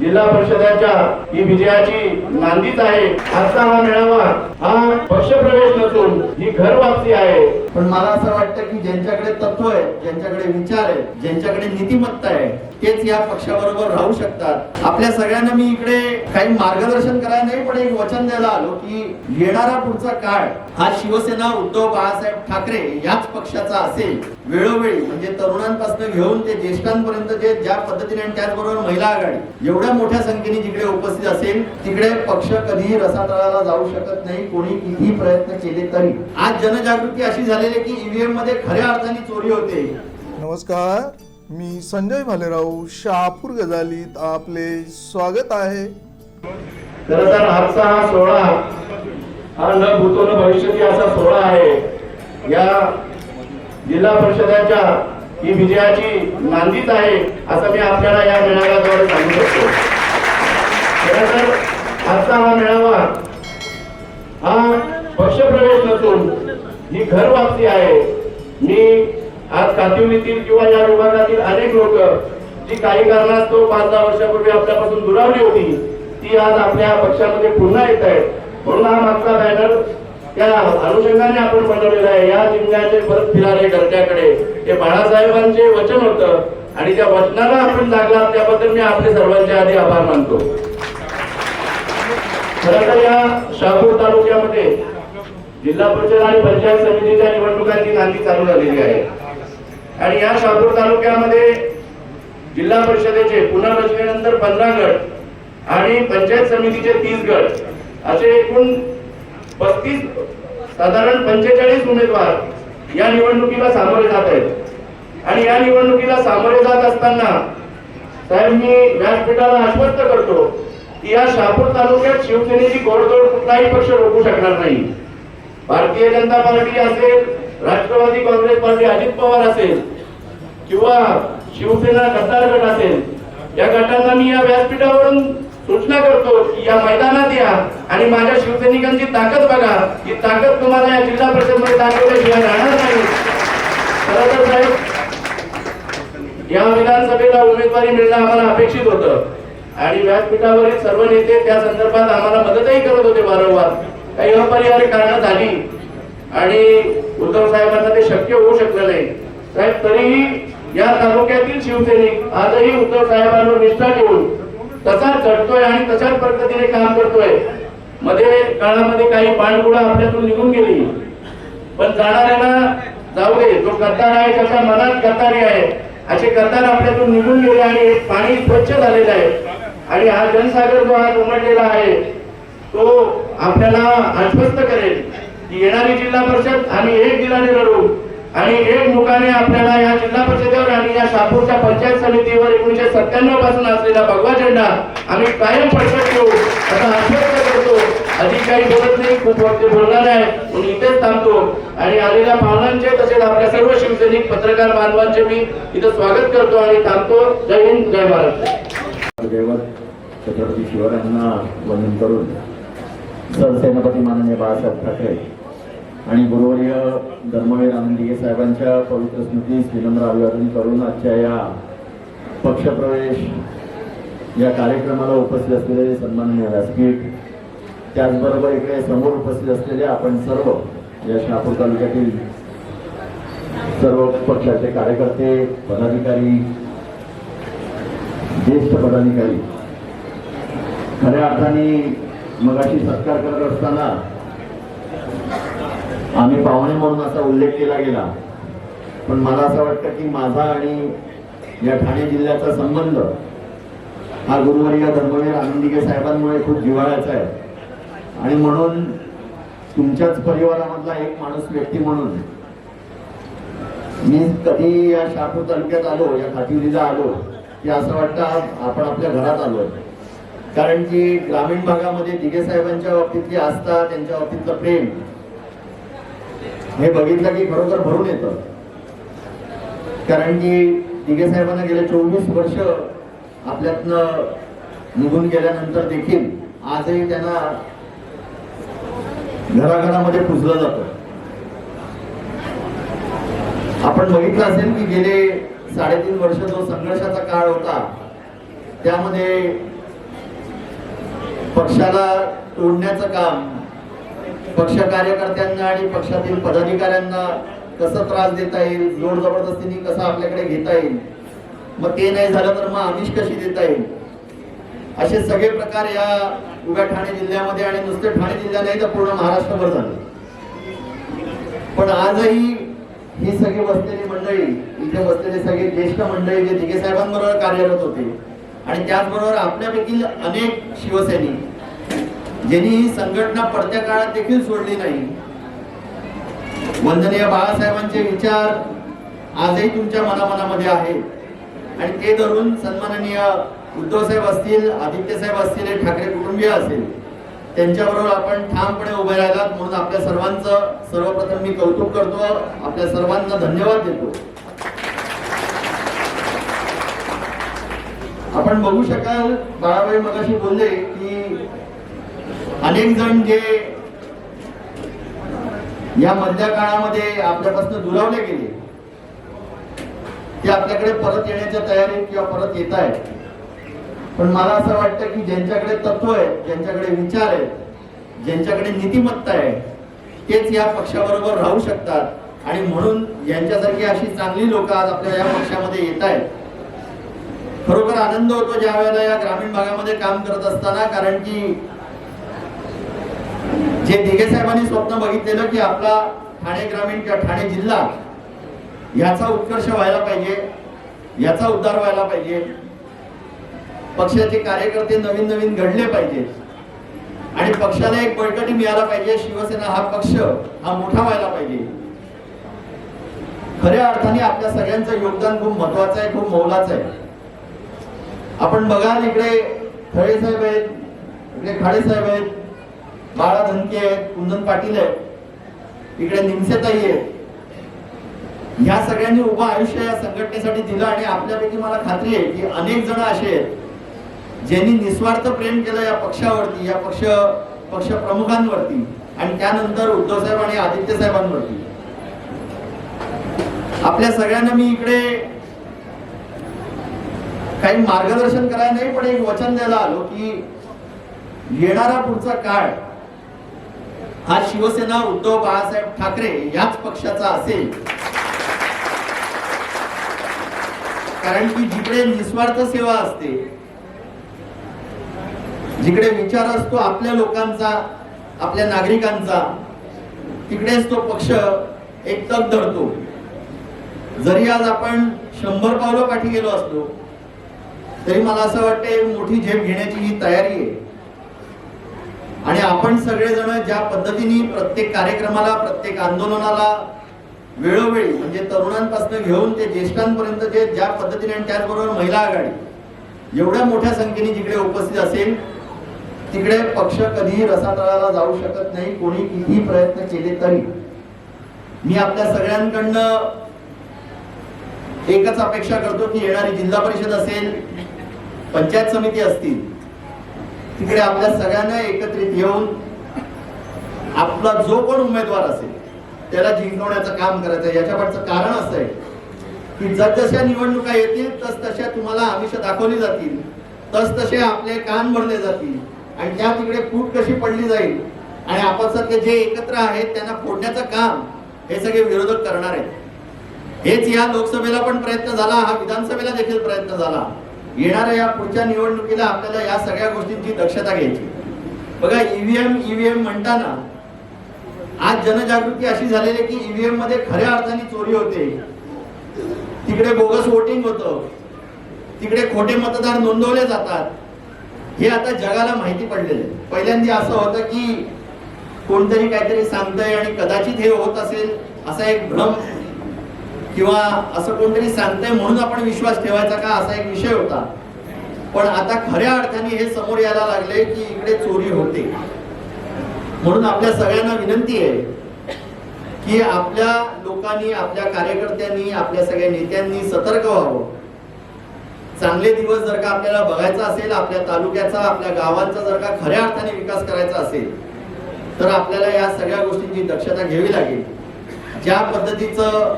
जिल्हा परिषदाच्या ही विजयाची नांदीच आहे. आजचा हा मेळावा हा पक्षप्रवेश नसून ही घर वापसी आहे. पण मला असं वाटतं की ज्यांच्याकडे तत्व आहे ज्यांच्याकडे विचार आहे ज्यांच्याकडे नीतिमत्ता आहे तेच या पक्षाबरोबर राहू शकतात. आपल्या सगळ्यांना मी इकडे काही मार्गदर्शन करायला नाही पण एक वचन द्यायला आलो की येणारा पुढचा काळ हा शिवसेना उद्धव बाळासाहेब ठाकरे याच पक्षाचा असेल. वेळोवेळी म्हणजे तरुणांपासून घेऊन ते ज्येष्ठांपर्यंत जे ज्या पद्धतीने आणि त्याचबरोबर महिला आघाडी एवढ्या मोठ्या संख्येने जिकडे उपस्थित असेल तिकडे पक्ष कधीही रसातळाला जाऊ शकत नाही कोणी कितीही प्रयत्न केले तरी. आज जनजागृती अशी झाली झालेली की ईव्हीएममध्ये खऱ्या अर्थाने चोरी होते. नमस्कार मी संजय भालेराव शहापूर गजालीत आपले स्वागत आहे. खर तर आजचा हा सोहळा हा न भूतो न भविष्यती असा सोहळा आहे. या जिल्हा परिषदाच्या ही विजयाची नांदीच आहे असं मी आपल्याला या मेळाव्याद्वारे सांगू शकतो. खरं तर आजचा हा मेळावा ही घर वापसी आहे. मी आज कातिवलीतील किंवा या विभागातील अनेक लोक जी काही कारणास्तव पाच दहा वर्षापूर्वी आपल्यापासून दुरावली होती ती आज आपल्या पक्षामध्ये पुन्हा येत आहेत. म्हणून हा मागचा बॅनर त्या अनुषंगाने आपण बनवलेला आहे. या जिल्ह्याचे परत फिरारे घरच्याकडे. हे बाळासाहेबांचे वचन होतं आणि त्या वचनाला आपण लागला त्याबद्दल मी आपले सर्वांचे आधी आभार मानतो. खरं तर या शहापूर तालुक्यामध्ये जिल्हा परिषद आणि पंचायत समितीच्या निवडणुकांची नांदी चालू झालेली आहे. आणि या शहापूर तालुक्यामध्ये जिल्हा परिषदेचे पुनर्रचनेनंतर पंधरा गट आणि पंचायत समितीचे तीस गट असे एकूण पस्तीस साधारण पंचेचाळीस उमेदवार या निवडणुकीला सामोरे जात आहेत. आणि या निवडणुकीला सामोरे जात असताना साहेब मी व्यासपीठाला आश्वस्त करतो की या शहापूर तालुक्यात शिवसेनेची गोडदोड कुठलाही पक्ष रोखू शकणार नाही. भारतीय जनता पार्टी असेल राष्ट्रवादी काँग्रेस पार्टी अजित पवार असेल किंवा शिवसेना गद्दार गट असेल या गटांना मी या व्यासपीठावरून सूचना करतो की या मैदानात या आणि माझ्या शिवसैनिकांची ताकद बघा. ही ताकद तुम्हाला या जिल्हा परिषदमध्ये दाखवल्याशिवाय राहणार नाही. खरं तर साहेब या विधानसभेला उमेदवारी मिळणं आम्हाला अपेक्षित होतं. आणि व्यासपीठावरील सर्व नेते त्या संदर्भात आम्हाला मदतही करत होते वारंवार. काही अपरिहार्य कारण झाली. आणि उद्धव साहेबांना ते शक्य होऊ शकलं नाही. साहेब तरीही या तालुक्यातील शिवसैनिक आजही उद्धव साहेबांवर निष्ठा ठेवून तसाच चढतोय आणि तशाच पद्धतीने काम करतोय. मध्ये काळामध्ये काही पाणबुडा आपल्यातून निघून गेली. पण जाणाऱ्याला जाऊ दे जो गद्दार आहे त्याच्या मनात गद्दारी आहे. असे गद्दार आपल्यातून निघून गेले आणि पाणी स्वच्छ झालेलं आहे. आणि हा जनसागर जो आज उमटलेला आहे तो आपल्याला आश्वस्त करेल की येणारी जिल्हा परिषद आम्ही एक दिलाने लढू आणि एक मुखाने आपल्याला या जिल्हा परिषदेवर आणि या शापूरच्या पंचायत समितीवर एकोणीशे सत्त्याण्णवपासून असलेला भगवा झेंडा आम्ही कायम पडत ठेवू. असं आश्वस्त करतो. अधिक काही बोलत नाही खूप वक्त बोलणार आहे. म्हणून इथेच थांबतो. आणि आलेल्या पाहुण्यांचे तसेच आपल्या सर्व शिवसैनिक पत्रकार बांधवांचे मी इथं स्वागत करतो आणि थांबतो. जय हिंद जय भारत. दैवत छत्रपती शिवरायांना वंदन करून सरसेनापती माननीय बाळासाहेब ठाकरे आणि गुरुवर्य धर्मवीर आनंदीगे साहेबांच्या पवित्र स्मृतीस विनम्र अभिवादन करून आजच्या या पक्षप्रवेश या कार्यक्रमाला उपस्थित असलेले सन्माननीय व्यासपीठ त्याचबरोबर इकडे समोर उपस्थित असलेले आपण सर्व या शहापूर तालुक्यातील सर्व पक्षाचे कार्यकर्ते पदाधिकारी ज्येष्ठ पदाधिकारी खऱ्या अर्थाने मगाशी सत्कार करत असताना आम्ही पाहुणे म्हणून असा उल्लेख केला गेला. पण मला असं वाटतं की माझा आणि या ठाणे जिल्ह्याचा संबंध हा गुरुवर्य धर्मवीर आनंदिके साहेबांमुळे खूप जिव्हाळ्याचा आहे. आणि म्हणून तुमच्याच परिवारामधला एक माणूस व्यक्ती म्हणून मी कधी या शापूर तालुक्यात आलो या खातिवलीला आलो की असं वाटतं आपण आपल्या घरात आलो कारण की ग्रामीण भागामध्ये दिघे साहेबांच्या बाबतीतली आस्था त्यांच्या बाबतीतलं प्रेम हे बघितलं की खरोखर भरून येतं. कारण की दिघे साहेबांना गेले चोवीस वर्ष आपल्यातनं निघून गेल्यानंतर देखील आजही त्यांना घराघरामध्ये पुजलं जातं. आपण बघितलं असेल की गेले साडेतीन वर्ष जो संघर्षाचा काळ होता त्यामध्ये पक्षाला तोडण्याचं काम पक्ष कार्यकर्त्यांना आणि पक्षातील पदाधिकाऱ्यांना कसं त्रास देता येईल जोर जबरदस्तीने कसं आपल्याकडे घेता येईल मग ते नाही झालं तर मग आमिष कशी देता येईल? असे सगळे प्रकार या उभ्या ठाणे जिल्ह्यामध्ये आणि नुसते ठाणे जिल्हा नाही तर पूर्ण महाराष्ट्रभर झाले. पण आजही ही सगळी बसलेली मंडळी इथे बसलेले सगळे ज्येष्ठ मंडळी जे दिघे साहेबांबरोबर कार्यरत होते आणि त्याचबरोबर आपल्यापैकी अनेक शिवसैनिक ज्यांनी ही संघटना पडत्या काळात देखील सोडली नाही. वंदनीय बाळासाहेबांचे विचार आजही तुमच्या मनामनामध्ये आहेत. आणि ते धरून सन्माननीय उद्धव साहेब असतील आदित्य साहेब असतील हे ठाकरे कुटुंबीय असेल त्यांच्याबरोबर आपण ठामपणे उभे राहिलात म्हणून आपल्या सर्वांचं सर्वप्रथम मी कौतुक करतो. आपल्या सर्वांना धन्यवाद देतो. आपण बघू शकाल बाळाबाई मगाशी बोलले अनेक जण जे या मधल्या काळामध्ये आपल्यापासून दुरावले गेले. ते आपल्याकडे परत येण्याच्या तयारीत किंवा परत येत आहेत. पण मला असं वाटतं की ज्यांच्याकडे तत्व आहे ज्यांच्याकडे विचार आहेत ज्यांच्याकडे नीतिमत्ता आहे तेच या पक्षाबरोबर राहू शकतात. आणि म्हणून यांच्यासारखी अशी चांगली लोक आज आपल्या या पक्षामध्ये येत आहेत. खरोखर आनंद होतो ज्या वेळेला या ग्रामीण भागामध्ये काम करत असताना कारण की जे दिघे साहेबांनी स्वप्न बघितलेलं की आपला ठाणे ग्रामीण किंवा ठाणे जिल्हा याचा उत्कर्ष व्हायला पाहिजे याचा उद्धार व्हायला पाहिजे. पक्षाचे कार्यकर्ते नवीन नवीन घडले पाहिजेत आणि पक्षाला एक बळकटी मिळाला पाहिजे. शिवसेना हा पक्ष हा मोठा व्हायला पाहिजे. खऱ्या अर्थाने आपल्या सगळ्यांचं योगदान खूप महत्वाचं आहे खूप मौलाचं आहे. आपण बघाल इकडे खळे साहेब आहेत इकडे खाडे साहेब आहेत. बाळा धनके आहेत कुंदन पाटील आहेत. इकडे निमसेताई आहेत. ह्या सगळ्यांनी उभं आयुष्य या संघटनेसाठी दिलं आणि आपल्यापैकी मला खात्री आहे की अनेक जण असे आहेत ज्यांनी निस्वार्थ प्रेम केलं या पक्षावरती या पक्ष पक्ष प्रमुखांवरती आणि त्यानंतर उद्धव साहेब आणि आदित्य साहेबांवरती. आपल्या सगळ्यांना मी इकडे काही मार्गदर्शन करायला नाही पण एक वचन द्यायला आलो की येणारा पुढचा काळ हा शिवसेना उद्धव बाळासाहेब ठाकरे याच पक्षाचा असेल. कारण की जिकडे निस्वार्थ सेवा असते जिकडे विचार असतो आपल्या लोकांचा आपल्या नागरिकांचा तिकडेच तो पक्ष एक तग धरतो. जरी आज आपण शंभर पावलं पाठी गेलो असलो तरी मला असं वाटते मोठी झेप घेण्याची ही तयारी आहे. आणि आपण सगळेजण ज्या पद्धतीने प्रत्येक कार्यक्रमाला प्रत्येक आंदोलनाला वेळोवेळी म्हणजे तरुणांपासून घेऊन ते ज्येष्ठांपर्यंत जे ज्या पद्धतीने आणि त्याचबरोबर महिला आघाडी एवढ्या मोठ्या संख्येने जिकडे उपस्थित असेल तिकडे पक्ष कधीही रसातळाला जाऊ शकत नाही कोणी कितीही प्रयत्न केले तरी. मी आपल्या सगळ्यांकडनं एकच अपेक्षा करतो की येणारी जिल्हा परिषद असेल पंचायत समिती असतील तिकडे आपल्या सगळ्यांना एकत्रित येऊन आपला जो कोण उमेदवार असेल त्याला जिंकवण्याचं काम करायचं. आहे. कारण असं आहे की जसजशा निवडणुका येतील तस तशा तुम्हाला आमिष दाखवली जातील. तस तसे आपले कान भरले जातील. आणि त्या तिकडे फूट कशी पडली जाईल आणि आपसातले जे एकत्र आहेत त्यांना फोडण्याचं काम हे सगळे विरोधक करणार आहेत. हेच या लोकसभेला पण प्रयत्न झाला हा विधानसभेला देखील प्रयत्न झाला. येणाऱ्या या पुढच्या निवडणुकीला आपल्याला या सगळ्या गोष्टींची दक्षता घ्यायची. बघा ईव्हीएम ईव्हीएम म्हणताना आज जनजागृती अशी झालेली की ईव्हीएममध्ये खऱ्या अर्थाने चोरी होते. तिकडे बोगस वोटिंग होतं. तिकडे खोटे मतदार नोंदवले जातात. हे आता जगाला माहिती पडलेलं आहे. पहिल्यांदा असं होतं की कोणतरी काहीतरी सांगतंय आणि कदाचित हे होत असेल असा एक भ्रम किंवा असं कोणतरी सांगतंय म्हणून आपण विश्वास ठेवायचा का? असा एक विषय होता. पण आता खऱ्या अर्थाने हे समोर यायला लागले की इकडे चोरी होते. म्हणून आपल्या सगळ्यांना विनंती आहे की आपल्या लोकांनी आपल्या कार्यकर्त्यांनी आपल्या सगळ्या नेत्यांनी सतर्क व्हावं. चांगले दिवस जर का आपल्याला बघायचा असेल आपल्या तालुक्याचा आपल्या गावांचा जर का खऱ्या अर्थाने विकास करायचा असेल तर आपल्याला या सगळ्या गोष्टींची दक्षता घ्यावी लागेल. ज्या पद्धतीचं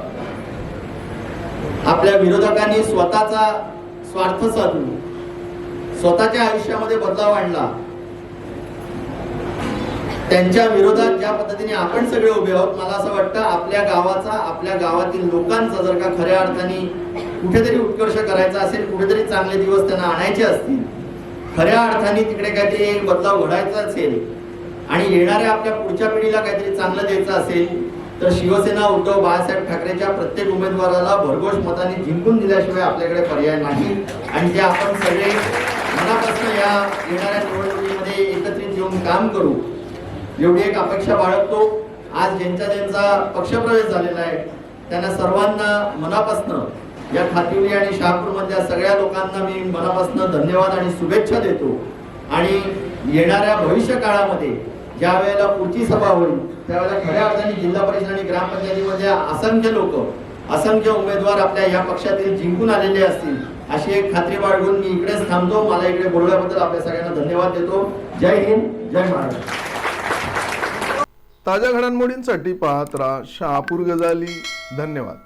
आपल्या विरोधकांनी स्वतःचा स्वार्थ साधून स्वतःच्या आयुष्यामध्ये बदलाव आणला. त्यांच्या विरोधात ज्या पद्धतीने आपण सगळे उभे आहोत मला असं वाटतं आपल्या गावाचा आपल्या गावातील लोकांचा जर का खऱ्या अर्थाने कुठेतरी उत्कर्ष करायचा असेल कुठेतरी चांगले दिवस त्यांना आणायचे असतील खऱ्या अर्थाने तिकडे काहीतरी एक बदलाव घडायचा असेल आणि येणाऱ्या आपल्या पुढच्या पिढीला काहीतरी चांगलं द्यायचं असेल तर शिवसेना उद्धव बाळासाहेब ठाकरेच्या प्रत्येक उमेदवाराला भरघोष मताने जिंकून दिल्याशिवाय आपल्याकडे पर्याय नाही. आणि ते आपण सगळे मनापासून या येणाऱ्या निवडणुकीमध्ये एकत्रित येऊन काम करू. एवढी एक अपेक्षा बाळगतो. आज ज्यांचा ज्यांचा पक्षप्रवेश झालेला आहे त्यांना सर्वांना मनापासनं या खातिवली आणि शहापूरमधल्या सगळ्या लोकांना मी मनापासनं धन्यवाद आणि शुभेच्छा देतो. आणि येणाऱ्या भविष्य काळामध्ये ज्या वेळेला पुढची सभा होईल त्यावेळेला खऱ्या अर्थाने जिल्हा परिषद आणि ग्रामपंचायतीमध्ये असंख्य लोक असंख्य उमेदवार आपल्या या पक्षातील जिंकून आलेले असतील अशी एक खात्री बाळगून मी इकडेच थांबतो. मला इकडे बोलवल्याबद्दल आपल्या सगळ्यांना धन्यवाद देतो. जय हिंद जय महाराष्ट्र. ताज्या घडामोडींसाठी पाहत राहा शहापूर गजाली. धन्यवाद.